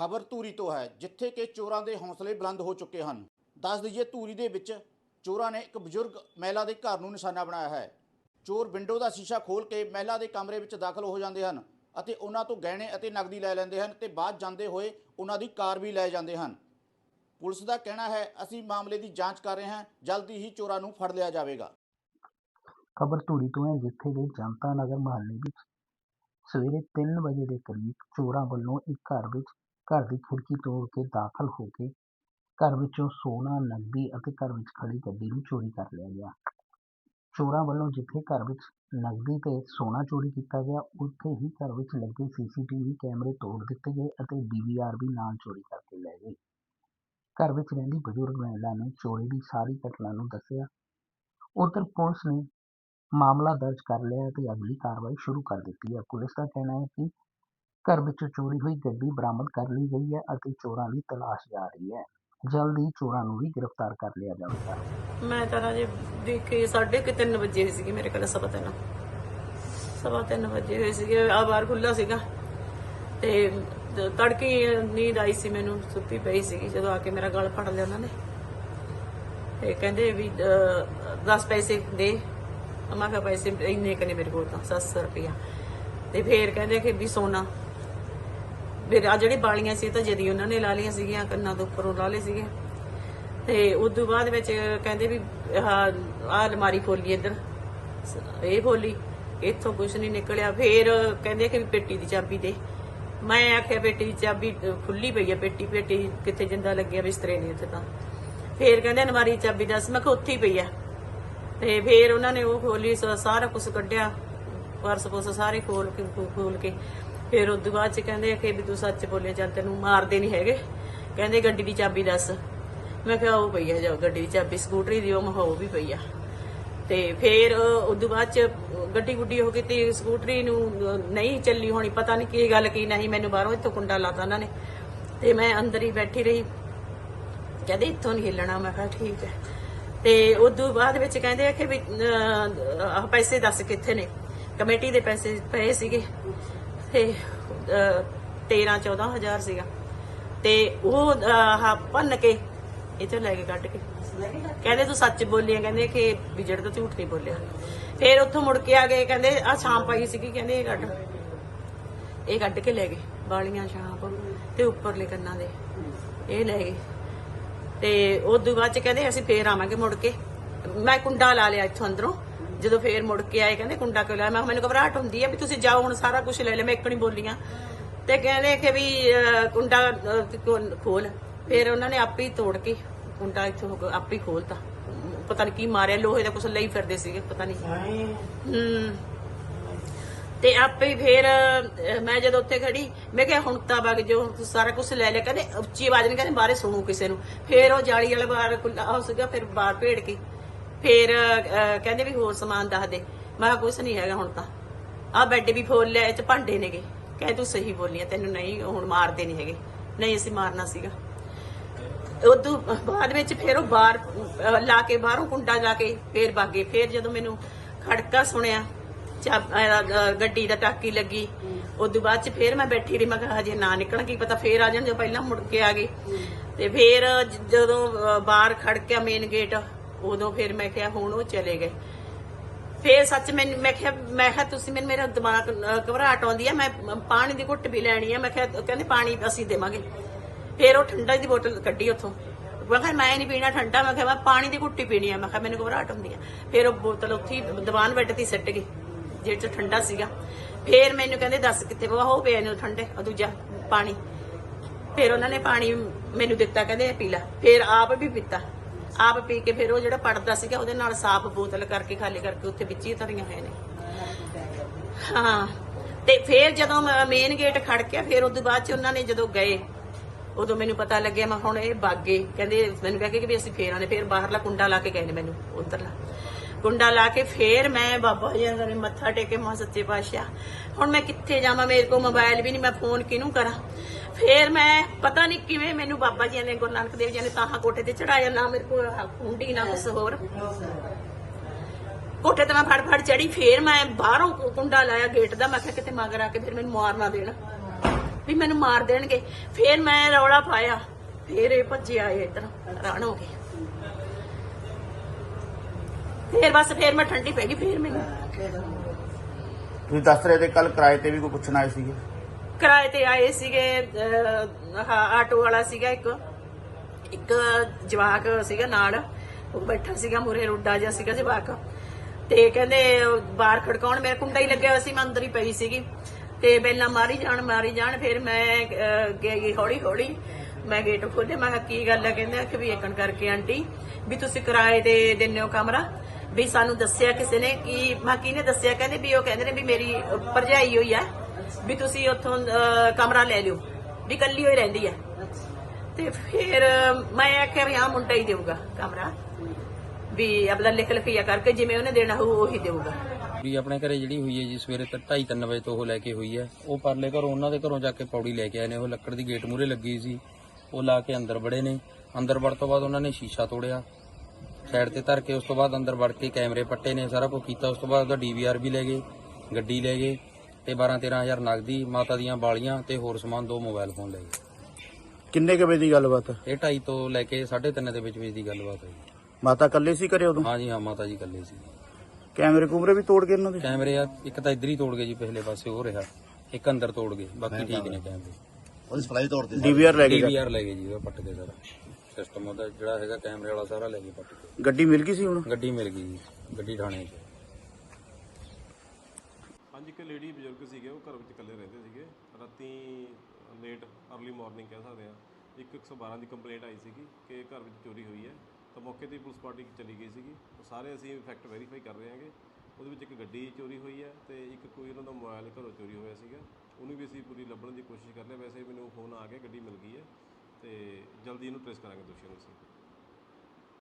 ਖਬਰ ਧੂਰੀ ਤੋਂ ਹੈ, ਜਿੱਥੇ ਕਿ ਚੋਰਾਂ ਦੇ ਹੌਸਲੇ ਬੁਲੰਦ ਹੋ ਚੁੱਕੇ ਹਨ। ਦੱਸ ਦਈਏ ਧੂਰੀ ਦੇ ਵਿੱਚ ਚੋਰਾਂ ਨੇ ਇੱਕ ਬਜ਼ੁਰਗ ਮਹਿਲਾ ਦੇ ਘਰ ਨੂੰ ਨਿਸ਼ਾਨਾ ਬਣਾਇਆ ਹੈ। ਚੋਰ ਵਿੰਡੋ ਦਾ ਸ਼ੀਸ਼ਾ ਖੋਲ ਕੇ ਮਹਿਲਾ ਦੇ ਕਮਰੇ ਵਿੱਚ ਦਾਖਲ ਹੋ ਜਾਂਦੇ ਹਨ ਅਤੇ ਉਹਨਾਂ ਤੋਂ ਗਹਿਣੇ ਅਤੇ ਨਕਦੀ ਲੈ ਲੈਂਦੇ ਹਨ ਤੇ ਬਾਅਦ ਜਾਂਦੇ ਹੋਏ ਉਹਨਾਂ ਦੀ ਕਾਰ ਵੀ ਲੈ ਜਾਂਦੇ ਹਨ। ਪੁਲਿਸ ਦਾ ਕਹਿਣਾ ਹੈ, ਅਸੀਂ ਮਾਮਲੇ ਦੀ ਜਾਂਚ ਕਰ ਰਹੇ ਹਾਂ, ਜਲਦੀ ਹੀ ਚੋਰਾਂ ਨੂੰ ਫੜ ਲਿਆ ਜਾਵੇਗਾ। ਖਬਰ ਧੂਰੀ ਤੋਂ ਹੈ, ਜਿੱਥੇ ਦੇ ਜਨਤਾ ਨਗਰ ਮੁਹੱਲੇ ਵਿੱਚ ਸਵੇਰੇ 3 ਵਜੇ ਦੇ ਕਰੀਬ ਚੋਰਾਂ ਵੱਲੋਂ ਇੱਕ ਘਰ ਵਿੱਚ ਘਰ ਦੀ ਖਿੜਕੀ ਤੋੜ ਕੇ ਦਾਖਲ ਹੋ ਕੇ ਘਰ ਵਿੱਚੋਂ ਸੋਨਾ, ਨਕਦੀ ਅਤੇ ਘਰ ਵਿੱਚ ਖੜੀ ਗੱਡੀ ਨੂੰ ਚੋਰੀ ਕਰ ਲਿਆ ਗਿਆ। ਚੋਰਾਂ ਵੱਲੋਂ ਜਿੱਥੇ ਘਰ ਵਿੱਚ ਨਕਦੀ ਤੇ ਸੋਨਾ ਚੋਰੀ ਕੀਤਾ ਗਿਆ, ਉੱਥੇ ਹੀ ਘਰ ਵਿੱਚ ਲੱਗੇ ਸੀਸੀਟੀਵੀ ਕੈਮਰੇ ਤੋੜ ਦਿੱਤੇ ਗਏ ਅਤੇ ਡੀਵੀਆਰ ਵੀ ਨਾਲ ਚੋਰੀ ਕਰਕੇ ਲੈ ਗਏ। ਘਰ ਵਿੱਚ ਰਹਿੰਦੀ ਬਜ਼ੁਰਗ ਮਹਿਲਾ ਨੇ ਚੋਰੀ ਦੀ ਸਾਰੀ ਘਟਨਾ ਨੂੰ ਦੱਸਿਆ। ਉਧਰ ਪੁਲਿਸ ਨੇ ਮਾਮਲਾ ਦਰਜ ਕਰ ਲਿਆ ਹੈ ਤੇ ਅਗਲੀ ਕਾਰਵਾਈ ਸ਼ੁਰੂ ਕਰ ਦਿੱਤੀ ਹੈ। ਪੁਲਿਸ ਦਾ ਕਹਿਣਾ ਹੈ ਕਿ ਘਰ ਵਿੱਚੋਂ ਚੋਰੀ ਹੋਈ, ਗੱਡੀ ਬਰਾਮਦ ਕਰ ਲਈ ਗਈ ਹੈ ਅਤੇ ਚੋਰਾਂ ਦੀ ਤਲਾਸ਼ ਜਾਰੀ ਹੈ। ਜਲਦ ਹੀ ਚੋਰਾਂ ਨੂੰ ਵੀ ਗ੍ਰਿਫਤਾਰ ਕਰ ਲਿਆ ਜਾਵੇਗਾ। ਮੈਂ ਤਾਂ ਰਾਜੇ ਦੇਖੇ ਸਾਢੇ ਕੁ ਤਿੰਨ ਵਜੇ ਹੋਏ ਸੀਗੇ ਮੇਰੇ ਕੋਲ, ਸਵਾ ਤਿੰਨ। ਸਵਾ ਤਿੰਨ ਵਜੇ ਹੋਏ ਸੀਗੇ ਆ ਬਾਰ ਖੁੱਲਾ ਸੀਗਾ। ਤੇ ਤ- ਤੜਕੇ ਨੀਂਦ ਆਈ ਸੀ ਮੈਨੂੰ, ਸੁੱਤੀ ਪਈ ਸੀਗੀ ਜਦੋਂ ਆ ਕੇ ਮੇਰਾ ਗਲ ਫੜ ਲਿਆ ਉਹਨਾਂ ਨੇ। ਤੇ ਕਹਿੰਦੇ ਵੀ 10 ਪੈਸੇ ਦੇ। ਅਮਾ ਕਾ ਪੈਸੇ ਇੰਨੇ ਕਨੇ ਮੇਰੇ ਕੋਲ ਤਾਂ 700 ਰੁਪਇਆ। ਤੇ ਫੇਰ ਕਹਿੰਦੇ ਕਿ ਵੀ ਸੋਨਾ। ਫਿਰ ਆ ਜਿਹੜੀ ਬਾਲੀਆਂ ਸੀ ਤਾਂ ਜਦੀ ਉਹਨਾਂ ਨੇ ਲਾ ਲਈਆਂ ਸੀਗੀਆਂ, ਕੰਨਾਂ ਤੋਂ ਉੱਪਰੋਂ ਲਾ ਲਏ ਸੀਗੇ। ਤੇ ਉਸ ਤੋਂ ਬਾਅਦ ਵਿੱਚ ਕਹਿੰਦੇ ਵੀ, ਆਹ ਅਲਮਾਰੀ ਖੋਲੀ ਇੱਧਰ। ਇਹ ਖੋਲੀ, ਇੱਥੋਂ ਕੁਝ ਨਹੀਂ ਨਿਕਲਿਆ। ਫਿਰ ਕਹਿੰਦੇ ਕਿ ਪੇਟੀ ਦੀ ਚਾਬੀ ਦੇ। ਮੈਂ ਆਖਿਆ, ਪੇਟੀ ਦੀ ਚਾਬੀ ਖੁੱਲੀ ਪਈ ਹੈ ਪੇਟੀ ਪੇਟੀ ਕਿੱਥੇ ਜਿੰਦਾ ਲੱਗਿਆ ਬਿਸਤਰੇ ਨਹੀਂ ਉੱਥੇ ਤਾਂ। ਫੇਰ ਕਹਿੰਦੇ ਅਲਮਾਰੀ ਚਾਬੀ ਦੱਸ, ਮੈਂ ਕਿਹਾ ਉੱਥੇ ਹੀ ਪਈ ਆ। ਤੇ ਫੇਰ ਉਹਨਾਂ ਨੇ ਉਹ ਖੋਲੀ ਸਾਰਾ ਕੁਝ ਕੱਢਿਆ। ਪਰਸ ਪੁਰਸ ਸਾਰੇ ਖੋਲ ਕੇ ਖੋਲ ਕੇ। ਫਿਰ ਉਸ ਤੋਂ ਬਾਅਦ ਚ ਕਹਿੰਦੇ ਕਿ ਵੀ ਤੂੰ ਸੱਚ ਬੋਲਿਆ ਚੱਲ ਤੈਨੂੰ ਮਾਰਦੇ ਨਹੀਂ ਹੈਗੇ। ਕਹਿੰਦੇ ਗੱਡੀ ਦੀ ਚਾਬੀ ਦੱਸ। ਮੈਂ ਕਿਹਾ ਉਹ ਪਈ ਆ ਜਾ ਗੱਡੀ ਦੀ ਚਾਬੀ, ਸਕੂਟਰੀ ਦੀ, ਉਹ ਮੈਂ ਵੀ ਪਈ ਆ। ਤੇ ਫੇਰ ਉਸ ਤੋਂ ਬਾਅਦ ਚ ਗੱਡੀ ਗੁੱਡੀ ਹੋ ਗਈ ਤੇ ਸਕੂਟਰੀ ਨੂੰ ਨਹੀਂ ਚੱਲੀ ਹੋਣੀ, ਪਤਾ ਨਹੀਂ ਕੀ ਗੱਲ ਕੀ ਨਹੀਂ, ਮੈਨੂੰ ਬਾਹਰੋਂ ਇੱਥੋਂ ਕੁੰਡਾ ਲਾਤਾ ਉਹਨਾਂ ਨੇ। ਤੇ ਮੈਂ ਅੰਦਰ ਹੀ ਬੈਠੀ ਰਹੀ। ਕਹਿੰਦੇ ਇੱਥੋਂ ਨਹੀਂ ਹਿੱਲਣਾ, ਮੈਂ ਕਿਹਾ ਠੀਕ ਹੈ। ਤੇ ਉਦੋਂ ਬਾਅਦ ਵਿੱਚ ਕਹਿੰਦੇ ਆ ਕਿ ਵੀ ਪੈਸੇ ਦੱਸ ਕਿੱਥੇ ਨੇ? ਕਮੇਟੀ ਦੇ ਪੈਸੇ ਪਏ ਸੀਗੇ। ਤੇ 13 14000 ਸੀਗਾ। ਤੇ ਉਹ ਆਹ ਭੰਨ ਕੇ ਇਹ ਤੋਂ ਲੈ ਕੇ ਕੱਢ ਕੇ। ਕਹਿੰਦੇ ਤੂੰ ਸੱਚ ਬੋਲਿਆ ਕਹਿੰਦੇ ਕਿ ਵਿਜੜ ਤਾਂ ਝੂਠ ਨਹੀਂ ਬੋਲਿਆ। ਫਿਰ ਉੱਥੋਂ ਮੁੜ ਕੇ ਆ ਗਏ, ਕਹਿੰਦੇ ਆ ਸ਼ਾਮ ਪਾਈ ਸੀਗੀ, ਕਹਿੰਦੇ ਇਹ ਕੱਢ। ਇਹ ਕੱਢ ਕੇ ਲੈ ਗਏ ਵਾਲੀਆਂ ਛਾਪ ਤੇ ਉੱਪਰਲੇ ਕੰਨਾਂ ਦੇ। ਇਹ ਲੈ ਗਏ। ਤੇ ਉਦੋਂ ਬਾਅਦ ਚ ਕਹਿੰਦੇ ਅਸੀਂ ਫੇਰ ਆਵਾਂਗੇ ਮੁੜ ਕੇ। ਮੈਂ ਕੁੰਡਾ ਲਾ ਲਿਆ ਇੱਥੋਂ ਅੰਦਰੋਂ। ਜਦੋਂ ਫੇਰ ਮੁੜ ਕੇ ਆਏ, ਕਹਿੰਦੇ ਕੁੰਡਾ ਕਿਉਂ ਲਾਇਆ? ਮੈਂ ਕਿਹਾ, ਮੈਨੂੰ ਘਬਰਾਹਟ ਹੁੰਦੀ ਹੈ ਵੀ ਤੁਸੀਂ ਜਾਓ, ਹੁਣ ਸਾਰਾ ਕੁਝ ਲੈ ਲੈ ਮੈਂ ਇੱਕ ਨਹੀਂ ਬੋਲੀਆਂ। ਤੇ ਕਹਿੰਦੇ ਕਿ ਵੀ ਕੁੰਡਾ ਖੋਲ- ਖੋਲ ਉਹਨਾਂ ਨੇ ਆਪੇ ਹੀ ਤੋੜ ਕੇ ਕੁੰਡਾ ਇੱਥੋਂ ਆਪੇ ਹੀ ਖੋਲਤਾ। ਪਤਾ ਨਹੀਂ ਕੀ ਮਾਰਿਆ, ਲੋਹੇ ਦਾ ਕੁਝ ਲਈ ਫਿਰਦੇ ਸੀਗੇ, ਪਤਾ ਨਹੀਂ ਹੂੰ। ਤੇ ਆਪੇ ਫੇਰ ਮੈਂ ਜਦੋਂ ਉੱਥੇ ਖੜੀ, ਮੈਂ ਕਿਹਾ, ਹੁਣ ਤਾਂ ਵਗ ਜੋ ਸਾਰਾ ਕੁਝ ਲੈ ਲਿਆ। ਕਹਿੰਦੇ, ਉੱਚੀ ਆਵਾਜ਼ ਨਹੀਂ ਕਹਿੰਦੇ, ਬਾਹਰੇ ਸੁਣੂ ਕਿਸੇ ਨੂੰ। ਫੇਰ ਉਹ ਜਾਲੀ ਵਾਲਾ ਬਾਹਰ ਖੁੱਲਾ ਹੋ ਸੀਗਾ, ਫਿਰ ਬਾਹਰ ਭੇੜ ਕੇ। ਫੇਰ ਕਹਿੰਦੇ ਵੀ ਹੋਰ ਸਮਾਨ ਦੱਸ ਦੇ। ਮੈਂ ਕਿਹਾ ਕੁਝ ਨਹੀਂ ਹੈਗਾ ਹੁਣ ਤਾਂ। ਆਹ ਬੈੱਡ ਵੀ ਫੋਲ ਲਿਆ, ਇਹ ਚ ਭਾਂਡੇ ਨੇਗੇ। ਕਹੇ ਤੂੰ ਸਹੀ ਬੋਲੀ ਤੈਨੂੰ ਨਹੀਂ ਹੁਣ ਮਾਰਦੇ ਨਹੀਂ ਹੈਗੇ। ਨਹੀਂ, ਅਸੀਂ ਮਾਰਨਾ ਸੀਗਾ। ਉਦੋਂ, ਬਾਅਦ ਵਿੱਚ ਫਿਰ ਉਹ ਬਾਹਰ ਲਾ ਕੇ ਬਾਹਰੋਂ ਕੁੰਡਾ ਲਾ ਕੇ ਫੇਰ ਬਾਗੇ। ਫੇਰ ਜਦੋਂ ਮੈਨੂੰ ਖੜਕਾ ਸੁਣਿਆ, ਚਾਬ- ਗੱਡੀ ਦਾ ਟਾਕੀ ਲੱਗੀ। ਉਦੋਂ ਬਾਅਦ ਚ ਫੇਰ ਮੈਂ ਬੈਠੀ ਰਹੀ, ਮੈਂ ਕਿਹਾ ਹਜੇ ਨਾ ਨਿਕਲਣ ਕੀ ਪਤਾ ਫੇਰ ਆ ਜਾਣ ਜੋ ਪਹਿਲਾਂ ਮੁੜ ਕੇ ਆ ਗਏ। ਤੇ ਫੇਰ ਜਦੋਂ ਬਾਹਰ ਖੜਕਿਆ ਮੇਨ ਗੇਟ ਉਦੋਂ ਫਿਰ ਮੈਂ ਕਿਹਾ ਹੁਣ ਉਹ ਚਲੇ ਗਏ। ਫੇਰ ਸੱਚ ਮੈਨੂੰ ਮੈਂ ਕਿਹਾ ਮੈਂ ਕਿਹਾ ਤੁਸੀਂ ਮੈਨੂੰ ਮੇਰਾ ਦਿਮਾਗ ਅਹ, ਘਬਰਾਹਟ ਆਉਂਦੀ ਆ। ਮੈਂ ਪਾਣੀ ਦੀ ਘੁੱਟ ਵੀ ਲੈਣੀ ਆ। ਮੈਂ ਕਿਹਾ ਕਹਿੰਦੇ ਪਾਣੀ ਅਸੀਂ ਦੇਵਾਂਗੇ। ਫੇਰ ਉਹ ਠੰਡਾ ਦੀ ਬੋਤਲ ਕੱਢੀ ਉੱਥੋਂ। ਮੈਂ ਕਿਹਾ ਮੈਂ ਨਹੀਂ ਪੀਣਾ ਠੰਡਾ। ਮੈਂ ਕਿਹਾ ਮੈਂ ਪਾਣੀ ਦੀ ਘੁੱਟੀ ਪੀਣੀ ਆ। ਮੈਂ ਕਿਹਾ ਮੈਨੂੰ ਘਬਰਾਹਟ ਹੁੰਦੀ ਆ। ਫੇਰ ਉਹ ਬੋਤਲ ਉੱਥੇ ਹੀ ਦੀਵਾਨ ਬੈੱਡ ਤੇ ਹੀ ਗਈ ਜਿਹੜੇ ਚ ਠੰਡਾ ਸੀਗਾ। ਫੇਰ ਮੈਨੂੰ ਕਹਿੰਦੇ ਦੱਸ ਕਿੱਥੇ ਵਾ? ਹੋ ਪਿਆ ਨੂੰ ਠੰਡੇ ਉਹ ਦੂਜਾ ਪਾਣੀ। ਫੇਰ ਉਹਨਾਂ ਨੇ ਪਾਣੀ ਮੈਨੂੰ ਦਿੱਤਾ ਕਹਿੰਦੇ ਇਹ ਪੀ ਲੈ। ਫਿਰ ਆਪ ਵੀ ਪੀਤਾ। ਆਪ ਪੀ ਕੇ ਫਿਰ ਉਹ ਜਿਹੜਾ ਪੜਦਾ ਸੀਗਾ, ਉਹਦੇ ਨਾਲ ਸਾਫ਼ ਬੋਤਲ ਕਰਕੇ ਖਾਲੀ ਕਰਕੇ ਉੱਥੇ ਵਿੱਚ ਹੀ ਧਰੀਆਂ ਹੋਏ ਨੇ। ਹਾਂ। ਤੇ ਫਿਰ ਜਦੋਂ ਮੇਨ ਗੇਟ ਖੜ ਗਿਆ, ਫਿਰ ਉਦੋਂ ਬਾਅਦ ਚ ਉਹਨਾਂ ਨੇ ਜਦੋਂ ਗਏ, ਉਦੋਂ ਮੈਨੂੰ ਪਤਾ ਲੱਗਿਆ, ਮੈਂ ਹੁਣ ਇਹ ਬਾਗੇ। ਕਹਿੰਦੇ, ਮੈਨੂੰ ਕਹਿ ਕੇ ਕਿ ਵੀ ਅਸੀਂ ਫੇਰ ਆਨੇ ਫਿਰ ਬਾਹਰਲਾ ਕੁੰਡਾ ਲਾ ਕੇ ਗਏ ਨੇ ਮੈਨੂੰ, ਉਧਰਲਾ। ਕੁੰਡਾ ਲਾ ਕੇ ਫੇਰ ਮੈਂ ਬਾਬਾ ਜੀ ਅੰਦਰ ਮੱਥਾ ਟੇਕੇ ਮਾ ਸੱਚੇ ਪਾਤਸ਼ਾਹ। ਹੁਣ ਮੈਂ ਕਿੱਥੇ ਜਾਵਾਂ? ਮੇਰੇ ਕੋਲ ਮੋਬਾਈਲ ਵੀ ਨਹੀਂ, ਮੈਂ ਫੋਨ ਕਿਹਨੂੰ ਕਰਾਂ? ਫੇਰ ਮੈਂ ਪਤਾ ਨਹੀਂ ਕਿਵੇਂ ਮੈਨੂੰ ਬਾਬਾ ਜੀ ਨੇ, ਗੁਰੂ ਨਾਨਕ ਦੇਵ ਜੀ ਨੇ ਤਾਹਾਂ ਕੋਠੇ ਤੇ ਚੜਾਇਆ। ਨਾ ਮੇਰੇ ਕੋਲ ਕੁੰਡੀ ਨਾ ਕੁਛ ਹੋਰ। ਕੋਠੇ ਤੇ ਮੈਂ ਫੜ ਫੜ ਚੜੀ। ਫੇਰ ਮੈਂ ਬਾਹਰੋਂ ਕੁ- ਕੁੰਡਾ ਲਾਇਆ ਗੇਟ ਦਾ। ਮੈਂ ਕਿਹਾ ਕਿਤੇ ਮਗਰ ਆ ਕੇ ਫਿਰ ਮੈਨੂੰ ਮਾਰ ਨਾ ਦੇਣ। ਵੀ ਮੈਨੂੰ ਮਾਰ ਦੇਣਗੇ। ਫੇਰ ਮੈਂ ਰੌਲਾ ਪਾਇਆ। ਫੇਰ ਇਹ ਭੱਜੇ ਆਏ ਇੱਧਰ। ਹੈਰਾਨ ਹੋ ਗਏ। ਫਿਰ ਬਸ ਫਿਰ ਮੈਂ ਠੰਡੀ ਪੈ ਗਈ ਫਿਰ ਮੈਨੂੰ ਤੁਸੀਂ ਦੱਸ ਰਹੇ ਤੇ ਕੱਲ ਕਿਰਾਏ ਤੇ ਵੀ ਕੋਈ ਪੁੱਛਣ ਆਏ ਸੀਗੇ? ਕਿਰਾਏ ਤੇ ਆਏ ਸੀਗੇ ਅਹ, ਆਹ ਆਟੋ ਵਾਲਾ ਸੀਗਾ ਇੱਕ। ਇੱਕ ਜਵਾਕ ਸੀਗਾ ਨਾਲ ਉਹ ਬੈਠਾ ਸੀਗਾ ਮੁਰੇ ਰੋਡਾ ਜਿਹਾ ਸੀਗਾ ਜਵਾਕ। ਤੇ ਕਹਿੰਦੇ ਬਾਹਰ ਖੜਕਾਉਣ ਮੇਰਾ ਕੁੰਡਾ ਹੀ ਲੱਗਿਆ ਹੋਇਆ ਸੀ ਮੈਂ ਅੰਦਰ ਹੀ ਪਈ ਸੀਗੀ। ਤੇ ਬੈਲਾਂ ਮਾਰੀ ਜਾਣ ਮਾਰੀ ਜਾਣ ਫਿਰ ਮੈਂ ਅਹ, ਗਈ ਹੌਲੀ ਹੌਲੀ ਮੈਂ ਗੇਟ ਖੋਲ੍ਹਿਆ ਮੈਂ ਕਿਹਾ ਕੀ ਗੱਲ ਹੈ ਕਹਿੰਦੇ ਕਿ ਵੀ ਏਕਣ ਕਰਕੇ ਆਂਟੀ ਵੀ ਤੁਸੀਂ ਕਿਰਾਏ ਤੇ ਦਿੰਦੇ ਹੋ ਕਮਰਾ। ਵੀ ਸਾਨੂੰ ਦੱਸਿਆ ਕਿਸੇ ਨੇ ਕਿ ਮੈਂ ਕਿਹਨੇ ਦੱਸਿਆ, ਕਹਿੰਦੇ ਵੀ ਉਹ ਕਹਿੰਦੇ ਨੇ ਵੀ ਮੇਰੀ ਭਰਜਾਈ ਹੋਈ ਆ, ਵੀ ਤੁਸੀਂ ਉੱਥੋਂ ਕਮਰਾ ਲੈ ਲਿਓ, ਵੀ ਕੱਲੀ ਹੋਈ ਰਹਿੰਦੀ ਆ। ਤੇ ਫਿਰ ਮੈਂ ਆਖਿਆ ਵੀ ਆ ਮੁੰਡਾ ਹੀ ਦੇਊਗਾ ਕਮਰਾ। ਵੀ ਆਪਣਾ ਲਿਖ ਲਿਖਿਆ ਕਰਕੇ ਜਿਵੇਂ ਉਹਨੇ ਦੇਣਾ ਹੋਊ, ਉਹੀ ਦੇਊਗਾ। ਵੀ ਆਪਣੇ ਘਰੇ ਜਿਹੜੀ ਹੋਈ ਹੈ ਜੀ, ਸਵੇਰੇ 2:30 3 ਵਜੇ ਤੋਂ ਉਹ ਲੈ ਕੇ ਹੋਈ ਹੈ। ਉਹ ਪਰਲੇ ਘਰੋਂ, ਉਹਨਾਂ ਦੇ ਘਰੋਂ ਜਾ ਕੇ ਪੌੜੀ ਲੈ ਕੇ ਆਏ ਨੇ। ਉਹ ਲੱਕੜ ਦੀ ਗੇਟ ਮੂਰੇ ਲੱਗੀ ਸੀ। ਉਹ ਲਾ ਕੇ ਅੰਦਰ ਵੜੇ ਨੇ। ਅੰਦਰ ਵੜ ਤੋਂ ਬਾਅਦ ਉਹਨਾਂ ਨੇ ਸ਼ੀਸ਼ਾ ਤੋੜਿਆ। ਸਾਈਡ ਤੇ ਧਰ ਕੇ ਉਸ ਤੋਂ ਬਾਅਦ ਅੰਦਰ ਵੜ ਕੇ ਕੈਮਰੇ ਪੱਟੇ ਨੇ ਸਾਰਾ ਕੁਝ ਕੀਤਾ। ਉਸ ਤੋਂ ਬਾਅਦ ਉਹਦਾ ਡੀਵੀਆਰ ਵੀ ਲੈ ਗਏ ਗੱਡੀ ਲੈ ਗਏ ਤੇ 12 13000 ਨਗਦੀ ਮਾਤਾ ਦੀਆਂ ਬਾਲੀਆਂ ਤੇ ਹੋਰ ਸਮਾਨ ਦੋ ਮੋਬਾਈਲ ਫੋਨ ਲੈ ਗਏ। ਕਿੰਨੇ ਕੁ ਵਜੇ ਦੀ ਗੱਲਬਾਤ? ਇਹ 2:30 ਤੋਂ ਲੈ ਕੇ 3:30 ਦੇ ਵਿੱਚ ਵਿੱਚ ਦੀ ਗੱਲਬਾਤ ਹੋਈ। ਮਾਤਾ ਇਕੱਲੇ ਸੀ ਘਰੇ ਉਦੋਂ? ਹਾਂ ਜੀ ਹਾਂ ਮਾਤਾ ਜੀ ਇਕੱਲੇ ਸੀ। ਕੈਮਰੇ ਕੂਮਰੇ ਵੀ ਤੋੜ ਗਏ ਇਹਨਾਂ ਦੇ? ਕੈਮਰੇ ਆ ਇੱਕ ਤਾਂ ਇੱਧਰ ਹੀ ਤੋੜ ਗਏ ਜੀ ਪਹਿਲੇ ਪਾਸੇ ਹੋ ਰਿਹਾ। ਇੱਕ ਅੰਦਰ ਤੋੜ ਗਏ ਬਾਕੀ ਠੀਕ ਨੇ ਕੈਮਰੇ। ਉਹਦੀ ਸਪਲਾਈ ਤੋੜਦੇ ਡੀਵੀਆਰ ਲੈ ਗਏ ਡੀਵੀਆਰ ਲੈ ਗਏ ਜੀ ਉਹ ਪੱਟ ਕੇ ਸਾਰਾ। ਸਿਸਟਮ ਉਹਦਾ ਜਿਹੜਾ ਹੈਗਾ ਕੈਮਰੇ ਵਾਲਾ ਸਾਰਾ ਲੈ ਗਏ ਪੱਟ। ਕੇ ਗੱਡੀ ਮਿਲ ਗਈ ਸੀ ਹੁਣ? ਗੱਡੀ ਮਿਲ ਗਈ ਜੀ ਗੱਡੀ ਥਾਣੇ 'ਚ। ਹਾਂਜੀ ਇੱਕ ਲੇਡੀ ਬਜ਼ੁਰਗ ਸੀਗੇ ਉਹ ਘਰ ਵਿੱਚ ਇਕੱਲੇ ਰਹਿੰਦੇ ਸੀਗੇ। ਰਾਤੀ ਲੇਟ अर्ਲੀ ਮਾਰਨਿੰਗ ਕਹਿ ਸਕਦੇ ਆ ਇੱਕ 112 ਦੀ ਕੰਪਲੇਂਟ ਆਈ ਸੀਗੀ ਕਿ ਘਰ ਵਿੱਚ ਚੋਰੀ ਹੋਈ ਹੈ। ਤਾਂ ਮੌਕੇ ਤੇ ਪੁਲਿਸ ਪਾਰਟੀ ਚਲੀ ਗਈ ਸੀਗੀ। ਉਹ ਸਾਰੇ ਅਸੀਂ ਫੈਕਟ ਵੈਰੀਫਾਈ ਕਰ ਰਹੇ ਹਾਂਗੇ। ਉਹਦੇ ਵਿੱਚ ਇੱਕ ਗੱਡੀ ਚੋਰੀ ਹੋਈ ਹੈ ਤੇ ਇੱਕ ਕੋਈ ਉਹਨਾਂ ਦਾ ਮੋਬਾਈਲ ਘਰੋਂ ਚੋਰੀ ਹੋਇਆ ਸੀਗਾ। ਉਹਨੂੰ ਵੀ ਅਸੀਂ ਪੂਰੀ ਲੱਭਣ ਦੀ ਕੋਸ਼ਿਸ਼ ਕਰ ਰਹੇ ਹਾਂ। ਵੈਸੇ ਮੈਨੂੰ ਫੋਨ ਆ ਗਿਆ ਗੱਡੀ ਮਿਲ ਗਈ ਹੈ। ਤੇ ਜਲਦੀ ਇਹਨੂੰ ਟ੍ਰੇਸ ਕਰਾਂਗੇ ਦੋਸ਼ੀਆਂ ਨੂੰ ਅਸੀਂ।